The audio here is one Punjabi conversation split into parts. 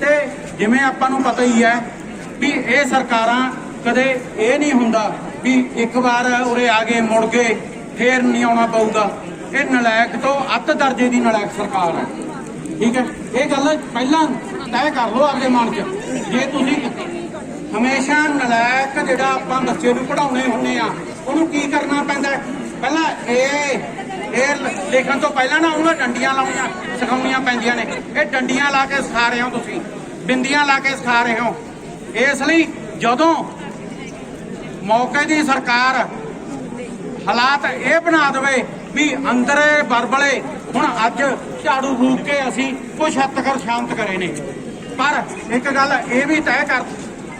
ਤੇ ਜਿਵੇਂ ਆਪਾਂ ਨੂੰ ਪਤਾ ਹੀ ਹੈ ਵੀ ਇਹ ਸਰਕਾਰਾਂ ਕਦੇ ਇਹ ਨਹੀਂ ਹੁੰਦਾ ਵੀ ਇੱਕ ਵਾਰ ਉਰੇ ਆ ਗਏ ਮੁੜ ਗਏ ਫੇਰ ਨਹੀਂ ਆਉਣਾ ਪਊਗਾ। ਇਹ ਨਲਾਇਕ ਤੋਂ ਅੱਤ ਦਰਜੇ ਦੀ ਨਲਾਇਕ ਸਰਕਾਰ ਹੈ। ਠੀਕ ਹੈ? ਇਹ ਗੱਲ ਪਹਿਲਾਂ ਤੈਅ ਕਰ ਲਓ ਆਪਦੇ ਮਨ 'ਚ। ਜੇ ਤੁਸੀਂ ਹਮੇਸ਼ਾ ਨਲਾਇਕ ਜਿਹੜਾ ਆਪਾਂ ਬੱਚੇ ਨੂੰ ਪੜਾਉਣੇ ਹੁੰਨੇ ਆ, ਉਹਨੂੰ ਕੀ ਕਰਨਾ ਪੈਂਦਾ? ਪਹਿਲਾਂ ਇਹ ਇਹ ਲ- ਲਿਖਣ ਤੋਂ ਪਹਿਲਾਂ ਨਾ ਉਹਨਾਂ ਡੰਡੀਆਂ ਲਾਉਣੀਆਂ, ਸਿਖਾਉਣੀਆਂ ਪੈਂਦੀਆਂ ਨੇ। ਇਹ ਡੰਡੀਆਂ ਲਾ ਕੇ ਸਿਖਾ ਰਹੇ ਹੋ ਤੁਸੀਂ। ਬਿੰਦੀਆਂ ਲਾ ਕੇ ਸਿਖਾ ਰਹੇ ਹੋ। ਇਸ ਲਈ ਜਦੋਂ ਮੌਕੇ ਦੀ ਸਰਕਾਰ ਹਾਲਾਤ ਇਹ ਬਣਾ ਦੇਵੇ ਵੀ ਅੰਦਰੇ ਬਰਬਲੇ, ਹੁਣ ਅੱਜ ਝਾੜੂ ਫੂਕ ਕੇ ਅਸੀਂ ਕੁਛ ਹੱਦ ਤੱਕ ਸ਼ਾਂਤ ਕਰੇ ਨੇ। ਪਰ ਇੱਕ ਗੱਲ ਇਹ ਵੀ ਤੈਅ ਕਰ,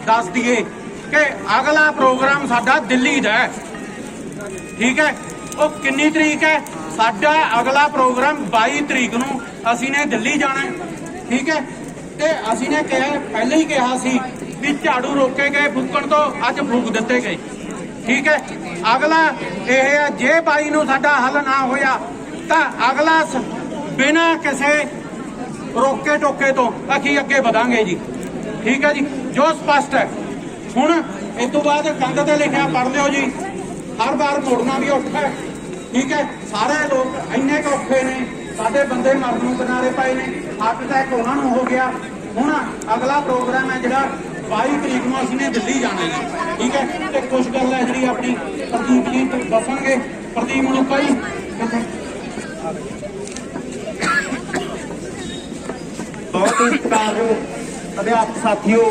ਦੱਸ ਦਈਏ ਕਿ ਅਗਲਾ ਪ੍ਰੋਗਰਾਮ ਸਾਡਾ ਦਿੱਲੀ ਦਾ ਹੈ। ਠੀਕ ਹੈ? ਉਹ ਕਿੰਨੀ ਤਰੀਕ ਹੈ? ਸਾਡਾ ਅਗਲਾ ਪ੍ਰੋਗਰਾਮ 22 ਤਰੀਕ ਨੂੰ ਅਸੀਂ ਨੇ ਦਿੱਲੀ ਜਾਣਾ ਠੀਕ ਹੈ? ਤੇ ਅਸੀਂ ਨੇ ਕਿਹਾ, ਪਹਿਲਾਂ ਹੀ ਕਿਹਾ ਸੀ ਵੀ ਝਾੜੂ ਰੋਕੇ ਗਏ ਫੂਕਣ ਤੋਂ, ਅੱਜ ਫੂਕ ਦਿੱਤੇ ਗਏ, ਠੀਕ ਹੈ? ਅਗਲਾ ਇਹ ਹੈ, ਜੇ ਬਾਈ ਨੂੰ ਸਾਡਾ ਹੱਲ ਨਾ ਹੋਇਆ, ਤਾਂ ਅਗਲਾ ਸ- ਬਿਨਾਂ ਕਿਸੇ ਰੋਕੇ ਟੋਕੇ ਤੋਂ ਅਸੀਂ ਅੱਗੇ ਵਧਾਂਗੇ ਜੀ, ਠੀਕ ਹੈ ਜੀ? ਜੋ ਸਪਸ਼ਟ ਹੈ, ਹੁਣ ਇਸ ਤੋਂ ਬਾਅਦ ਕੰਧ ਤੇ ਲਿਖਿਆ ਪੜ੍ਹ ਲਿਓ ਜੀ। ਹਰ ਵਾਰ ਮੋੜਨਾ ਵੀ ਔਖਾ ਹੈ। ਠੀਕ ਹੈ, ਸਾਰੇ ਲੋਕ ਇੰਨੇ ਕੁ ਔਖੇ ਨੇ, ਸਾਡੇ ਬੰਦੇ ਮਰਨ ਨੂੰ ਕਿਨਾਰੇ ਪਏ ਨੇ ਹਾਰਟ ਅਟੈਕ ਉਹਨਾਂ ਨੂੰ ਹੋ ਗਿਆ। ਹੁਣ ਅਗਲਾ ਪ੍ਰੋਗਰਾਮ ਹੈ ਜਿਹੜਾ 22 ਤਰੀਕ ਨੂੰ ਅਸੀਂ ਨੇ ਦਿੱਲੀ ਜਾਣਾ ਹੈ। ਠੀਕ ਹੈ, ਤੇ ਕੁਝ ਗੱਲ ਹੈ ਜਿਹੜੀ ਆਪਣੀ ਪ੍ਰਦੀਪ ਜੀ ਤੋਂ ਦੱਸਾਂਗੇ ਪ੍ਰਦੀਪ ਨੂੰ ਜੀ ਕਿੱਥੇ? ਬਹੁਤ ਹੀ ਸਤਿਕਾਰਯੋਗ ਅਧਿਆਪਕ ਸਾਥੀਓ,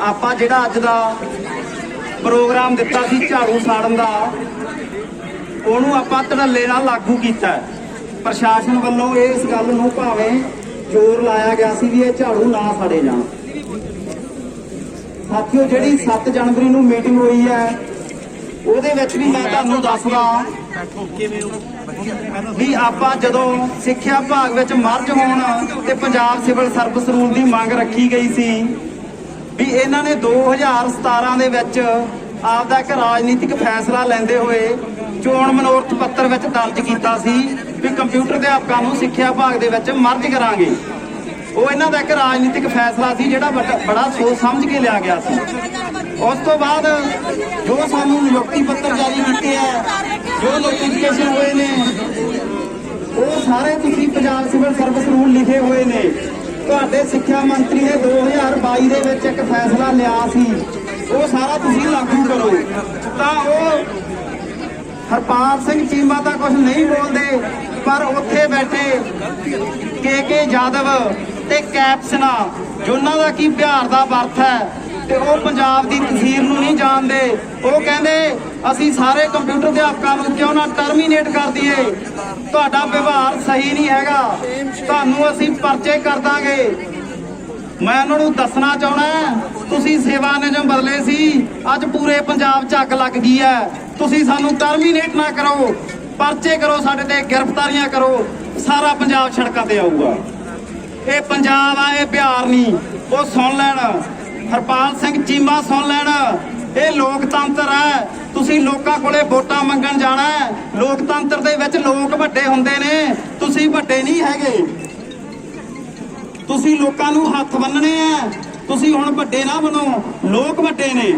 ਆਪਾਂ ਜਿਹੜਾ ਅੱਜ ਦਾ ਪ੍ਰੋਗਰਾਮ ਦਿੱਤਾ ਸੀ ਝਾੜੂ ਸਾੜਨ ਦਾ। ਉਹਨੂੰ ਆਪਾਂ ਧੜੱਲੇ ਨਾਲ ਲਾਗੂ ਕੀਤਾ ਪ੍ਰਸ਼ਾਸਨ ਵੱਲੋਂ ਇਸ ਗੱਲ ਨੂੰ ਭਾਵੇਂ ਜ਼ੋਰ ਲਾਇਆ ਗਿਆ ਸੀ ਵੀ ਇਹ ਝਾੜੂ ਨਾ ਸਾੜੇ ਜਾਣ। ਸਾਥੀਓ, ਜਿਹੜੀ 7 ਜਨਵਰੀ ਨੂੰ ਮੀਟਿੰਗ ਹੋਈ ਹੈ, ਉਹਦੇ ਵਿੱਚ ਵੀ ਮੈਂ ਤੁਹਾਨੂੰ ਦੱਸਦਾ ਵੀ ਆਪਾਂ ਜਦੋਂ ਸਿੱਖਿਆ ਵਿਭਾਗ ਵਿੱਚ ਮਰਜ ਹੋਣ ਤੇ ਪੰਜਾਬ ਸਿਵਲ ਸਰਵਿਸ ਰੂਲ ਦੀ ਮੰਗ ਰੱਖੀ ਗਈ ਸੀ, ਵੀ ਇਹਨਾਂ ਨੇ 2017 ਦੇ ਵਿੱਚ ਆਪਦਾ ਇੱਕ ਰਾਜਨੀਤਿਕ ਫੈਸਲਾ ਲੈਂਦੇ ਹੋਏ ਚੋਣ ਮਨੋਰਥ ਪੱਤਰ ਵਿੱਚ ਦਰਜ ਕੀਤਾ ਸੀ ਵੀ ਕੰਪਿਊਟਰ ਅਧਿਆਪਕਾਂ ਨੂੰ ਸਿੱਖਿਆ ਵਿਭਾਗ ਦੇ ਵਿੱਚ ਮਰਜ ਕਰਾਂਗੇ। ਉਹ ਇਹਨਾਂ ਦਾ ਇੱਕ ਰਾਜਨੀਤਿਕ ਫੈਸਲਾ ਸੀ ਜਿਹੜਾ ਵੱਡਾ- ਬੜਾ ਸੋਚ ਸਮਝ ਕੇ ਲਿਆ ਗਿਆ ਸੀ। ਉਸ ਤੋਂ ਬਾਅਦ ਜੋ ਸਾਨੂੰ ਨਿਯੁਕਤੀ ਪੱਤਰ ਜਾਰੀ ਕੀਤੇ ਆ, ਜੋ ਨੋਟੀਫਿਕੇਸ਼ਨ ਹੋਏ ਨੇ, ਉਹ ਸਾਰੇ ਤੁਸੀਂ ਪੰਜਾਬ ਸਿਵਲ ਸਰਵਿਸ ਰੂਲ ਲਿਖੇ ਹੋਏ ਨੇ। ਤੁਹਾਡੇ ਸਿੱਖਿਆ ਮੰਤਰੀ ਨੇ 2022 ਦੇ ਵਿੱਚ ਇੱਕ ਫੈਸਲਾ ਲਿਆ ਸੀ। ਉਹ ਸਾਰਾ ਤੁਸੀਂ ਲਾਗੂ ਕਰੋ। ਤਾਂ ਉਹ ਹਰਪਾਲ ਸਿੰਘ ਚੀਮਾ ਤਾਂ ਕੁਝ ਨਹੀਂ ਬੋਲਦੇ, ਪਰ ਉੱਥੇ ਬੈਠੇ ਕੇ ਕੇ ਜਾਦਵ ਤੇ ਕੈਪਸਨਾ, ਜਿਨ੍ਹਾਂ ਦਾ ਕੀ ਬਿਹਾਰ ਦਾ ਵਰਥ ਹੈ, ਤੇ ਉਹ ਪੰਜਾਬ ਦੀ ਤਸਵੀਰ ਨੂੰ ਨਹੀਂ ਜਾਣਦੇ। ਉਹ ਕਹਿੰਦੇ, ਅਸੀਂ ਸਾਰੇ ਕੰਪਿਊਟਰ ਅਧਿਆਪਕਾਂ ਨੂੰ ਕਿਉਂ ਨਾ ਟਰਮੀਨੇਟ ਕਰ ਦਈਏ? ਤੁਹਾਡਾ ਵਿਵਹਾਰ ਸਹੀ ਨਹੀਂ ਹੈਗਾ। ਤੁਹਾਨੂੰ ਅਸੀਂ ਪਰਚੇ ਕਰ ਦਾਂਗੇ। ਮੈਂ ਉਹਨਾਂ ਨੂੰ ਦੱਸਣਾ ਚਾਹਣਾ ਤੁਸੀਂ ਸੇਵਾ ਨਿਯਮ ਬਦਲੇ ਸੀ, ਅੱਜ ਪੂਰੇ ਪੰਜਾਬ 'ਚ ਅੱਗ ਲੱਗ ਗਈ ਹੈ। ਤੁਸੀਂ ਸਾਨੂੰ ਟਰਮੀਨੇਟ ਨਾ ਕਰੋ, ਪਰਚੇ ਕਰੋ ਸਾਡੇ ਤੇ, ਗ੍ਰਿਫਤਾਰੀਆਂ ਕਰੋ, ਸਾਰਾ ਪੰਜਾਬ ਸੜਕਾਂ ਤੇ ਆਊਗਾ। ਇਹ ਪੰਜਾਬ ਆ, ਇਹ ਬਿਹਾਰ ਨਹੀਂ ਉਹ ਸੁਣ ਲੈਣ। ਹਰਪਾਲ ਸਿੰਘ ਚੀਮਾ ਸੁਣ ਲੈਣ। ਇਹ ਲੋਕਤੰਤਰ ਹੈ, ਤੁਸੀਂ ਲੋਕਾਂ ਕੋਲੇ ਵੋਟਾਂ ਮੰਗਣ ਜਾਣਾ ਹੈ। ਲੋਕਤੰਤਰ ਦੇ ਵਿੱਚ ਲੋਕ ਵੱਡੇ ਹੁੰਦੇ ਨੇ, ਤੁਸੀਂ ਵੱਡੇ ਨਹੀਂ ਹੈਗੇ। ਤੁਸੀਂ ਲੋਕਾਂ ਨੂੰ ਹੱਥ ਬੰਨਣੇ ਆ। ਤੁਸੀਂ ਹੁਣ ਵੱਡੇ ਨਾ ਬਣੋ, ਲੋਕ ਵੱਡੇ ਨੇ।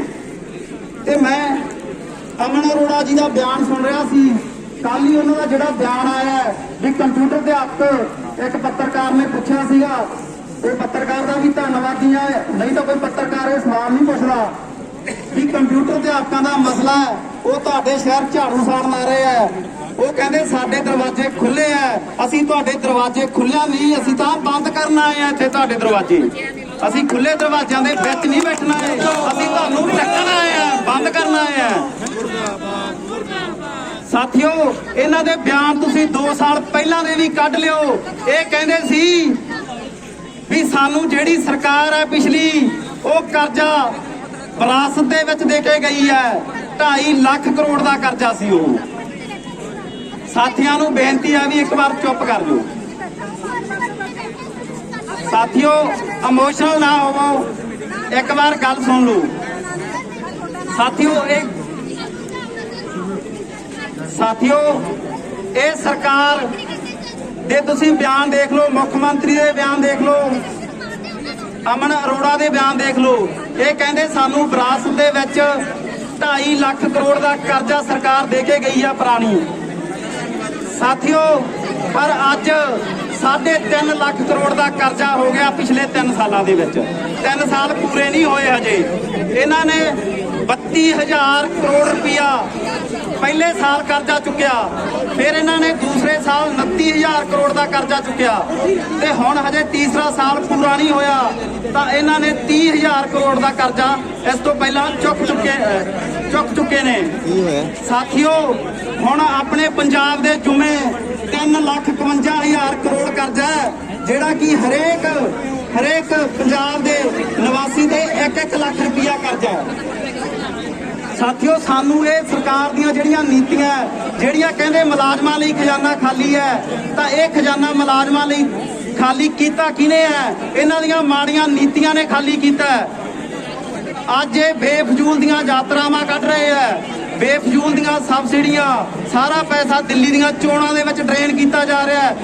ਤੇ ਮੈਂ ਅਮਨ ਅਰੋੜਾ ਜੀ ਦਾ ਬਿਆਨ ਸੁਣ ਰਿਹਾ ਸੀ। ਕੱਲ ਹੀ ਉਹਨਾਂ ਦਾ ਜਿਹੜਾ ਬਿਆਨ ਆਇਆ ਵੀ ਕੰਪਿਊਟਰ ਦੇ ਹੱਕ ਇੱਕ ਪੱਤਰਕਾਰ ਨੇ ਪੁੱਛਿਆ ਸੀਗਾ ਉਹ ਪੱਤਰਕਾਰ ਦਾ ਵੀ ਧੰਨਵਾਦੀ ਆ, ਨਹੀਂ ਤਾਂ ਕੋਈ ਪੱਤਰਕਾਰ ਇਹ ਸਵਾਲ ਨਹੀਂ ਪੁੱਛਦਾ। ਵੀ ਕੰਪਿਊਟਰ ਅਧਿਆਪਕਾਂ ਦਾ ਮਸਲਾ ਹੈ, ਉਹ ਤੁਹਾਡੇ ਸ਼ਹਿਰ ਝਾੜੂ ਸਾੜਨ ਆ ਰਹੇ ਆ। ਉਹ ਕਹਿੰਦੇ ਸਾਡੇ ਦਰਵਾਜ਼ੇ ਖੁੱਲੇ ਆ। ਅਸੀਂ ਤੁਹਾਡੇ ਦਰਵਾਜ਼ੇ ਖੁੱਲਿਆ ਨਹੀਂ ਅਸੀਂ ਤਾਂ ਬੰਦ ਕਰਨ ਆਏ ਆ ਇੱਥੇ ਤੁਹਾਡੇ ਦਰਵਾਜ਼ੇ। ਅਸੀਂ ਖੁੱਲੇ ਦਰਵਾਜ਼ਿਆਂ ਦੇ ਵਿੱਚ ਨਹੀਂ ਬੈਠਣਾ ਹੈ ਅਸੀਂ ਤੁਹਾਨੂੰ ਢੱਕਣ ਆਏ ਆ, ਬੰਦ ਕਰਨ ਆਏ ਆ। ਸਾਥੀਓ, ਇਹਨਾਂ ਦੇ ਬਿਆਨ ਤੁਸੀਂ 2 ਸਾਲ ਪਹਿਲਾਂ ਦੇ ਵੀ ਕੱਢ ਲਿਓ। ਇਹ ਕਹਿੰਦੇ ਸੀ ਵੀ ਸਾਨੂੰ ਜਿਹੜੀ ਸਰਕਾਰ ਹੈ ਪਿਛਲੀ, ਉਹ ਕਰਜ਼ਾ ਵਿਰਾਸਤ ਦੇ ਵਿੱਚ ਦੇ ਕੇ ਗਈ ਹੈ 2.5 ਲੱਖ ਕਰੋੜ ਦਾ ਕਰਜ਼ਾ ਸੀ ਉਹ। ਸਾਥੀਆਂ ਨੂੰ ਬੇਨਤੀ ਆ ਵੀ ਇੱਕ ਵਾਰ ਚੁੱਪ ਕਰ ਜਾਓ। ਸਾਥੀਓ ਇਮੋਸ਼ਨਲ ਨਾ ਹੋਵੋ। ਇੱਕ ਵਾਰ ਗੱਲ ਸੁਣ ਲਓ। ਸਾਥੀਓ, ਇਹ ਸਾਥੀਓ, ਇਹ ਸਰਕਾਰ ਦੇ ਤੁਸੀਂ ਬਿਆਨ ਦੇਖ ਲਓ, ਮੁੱਖ ਮੰਤਰੀ ਦੇ ਬਿਆਨ ਦੇਖ ਲਓ, ਅਮਨ ਅਰੋੜਾ ਦੇ ਬਿਆਨ ਦੇਖ ਲਓ। ਇਹ ਕਹਿੰਦੇ ਸਾਨੂੰ ਵਿਰਾਸਤ ਦੇ ਵਿੱਚ 2.5 ਲੱਖ ਕਰੋੜ ਦਾ ਕਰਜ਼ਾ ਸਰਕਾਰ ਦੇ ਕੇ ਗਈ ਆ ਪੁਰਾਣੀ। ਸਾਥੀਓ, ਪਰ ਅੱਜ 3.5 ਲੱਖ ਕਰੋੜ ਦਾ ਕਰਜ਼ਾ ਹੋ ਗਿਆ ਪਿਛਲੇ 3 ਸਾਲਾਂ ਦੇ ਵਿੱਚ। 3 ਸਾਲ ਪੂਰੇ ਨਹੀਂ ਹੋਏ ਹਜੇ। ਇਹਨਾਂ ਨੇ 32000 ਕਰੋੜ ਰੁਪਇਆ ਪਹਿਲੇ ਸਾਲ ਕਰਜ਼ਾ ਚੁੱਕਿਆ, ਫਿਰ ਇਹਨਾਂ ਨੇ ਦੂਸਰੇ ਸਾਲ 29000 ਕਰੋੜ ਦਾ ਕਰਜ਼ਾ ਚੁੱਕਿਆ। ਤੇ ਹੁਣ ਹਜੇ ਤੀਸਰਾ ਸਾਲ ਪੂਰਾ ਨਹੀਂ ਹੋਇਆ, ਤਾਂ ਇਹਨਾਂ ਨੇ 30000 ਕਰੋੜ ਦਾ ਕਰਜ਼ਾ ਇਸ ਤੋਂ ਪਹਿਲਾਂ ਚੁੱਕ ਚੁੱਕੇ ਚੁੱਕ ਚੁੱਕੇ ਨੇ। ਸਾਥੀਓ, ਹੁਣ ਆਪਣੇ ਪੰਜਾਬ ਦੇ ਜੁਮੇ 3 ਲੱਖ 51 ਹਜ਼ਾਰ ਕਰੋੜ ਕਰਜ਼ਾ ਜਿਹੜਾ ਕਿ ਹਰੇਕ ਹਰੇਕ ਪੰਜਾਬ ਦੇ ਨਿਵਾਸੀ ਦੇ 1-1 ਲੱਖ ਰੁਪਇਆ ਕਰਜ਼ਾ ਸਾਥੀਓ, ਸਾਨੂੰ ਇਹ ਸਰਕਾਰ ਦੀਆਂ ਜਿਹੜੀਆਂ ਨੀਤੀਆਂ ਜਿਹੜੀਆਂ ਕਹਿੰਦੇ ਮੁਲਾਜ਼ਮਾਂ ਲਈ ਖਜ਼ਾਨਾ ਖਾਲੀ ਹੈ, ਤਾਂ ਇਹ ਖਜ਼ਾਨਾ ਮੁਲਾਜ਼ਮਾਂ ਲਈ ਖਾਲੀ ਕੀਤਾ ਕਿਹਨੇ ਹੈ? ਇਹਨਾਂ ਦੀਆਂ ਮਾੜੀਆਂ ਨੀਤੀਆਂ ਨੇ ਖਾਲੀ ਕੀਤਾ ਅੱਜ ਇਹ ਬੇਫਜ਼ੂਲ ਦੀਆਂ ਯਾਤਰਾਵਾਂ ਕੱਢ ਰਹੇ ਐ ਬੇਫਜ਼ੂਲ ਦੀਆਂ ਸਬਸਿਡੀਆਂ, ਸਾਰਾ ਪੈਸਾ ਦਿੱਲੀ ਦੀਆਂ ਚੋਣਾਂ ਦੇ ਵਿੱਚ ਡਰੇਨ ਕੀਤਾ ਜਾ ਰਿਹਾ ਹੈ।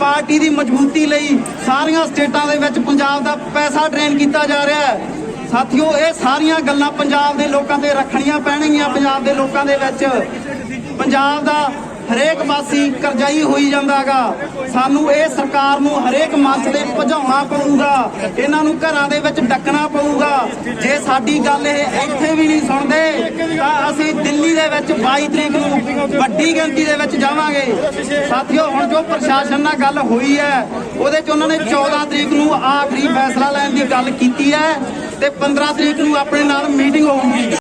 ਪਾਰਟੀ ਦੀ ਮਜ਼ਬੂਤੀ ਲਈ ਸਾਰੀਆਂ ਸਟੇਟਾਂ ਦੇ ਵਿੱਚ ਪੰਜਾਬ ਦਾ ਪੈਸਾ ਡਰੇਨ ਕੀਤਾ ਜਾ ਰਿਹਾ ਹੈ। ਸਾਥੀਓ, ਇਹ ਸਾਰੀਆਂ ਗੱਲਾਂ ਪੰਜਾਬ ਦੇ ਲੋਕਾਂ ਤੇ ਰੱਖਣੀਆਂ ਪੈਣਗੀਆਂ, ਪੰਜਾਬ ਦੇ ਲੋਕਾਂ ਦੇ ਵਿੱਚ। ਪੰਜਾਬ ਦਾ ਹਰੇਕ ਵਾਸੀ ਕਰਜ਼ਾਈ ਹੋਈ ਜਾਂਦਾਗਾ ਸਾਨੂੰ ਇਹ ਸਰਕਾਰ ਨੂੰ ਹਰੇਕ ਮੰਚ ਤੇ ਭਜਾਉਣਾ ਪਊਗਾ। ਇਹਨਾਂ ਨੂੰ ਘਰਾਂ ਦੇ ਵਿੱਚ ਡੱਕਣਾ ਪਊਗਾ। ਜੇ ਸਾਡੀ ਗੱਲ ਇਹ ਇੱਥੇ ਵੀ ਨਹੀਂ ਸੁਣਦੇ, ਤਾਂ ਅਸੀਂ ਦਿੱਲੀ ਦੇ ਵਿੱਚ 22 ਤਰੀਕ ਨੂੰ ਵੱਡੀ ਗਿਣਤੀ ਦੇ ਵਿੱਚ ਜਾਵਾਂਗੇ। ਸਾਥੀਓ, ਹੁਣ ਜੋ ਪ੍ਰਸ਼ਾਸਨ ਨਾਲ ਗੱਲ ਹੋਈ ਹੈ, ਉਹਦੇ 'ਚ ਉਹਨਾਂ ਨੇ 14 ਤਰੀਕ ਨੂੰ ਆਖਰੀ ਫੈਸਲਾ ਲੈਣ ਦੀ ਗੱਲ ਕੀਤੀ ਹੈ। ਤੇ 15 ਤਰੀਕ ਨੂੰ ਆਪਣੇ ਨਾਲ ਮੀਟਿੰਗ ਹੋਊਗੀ।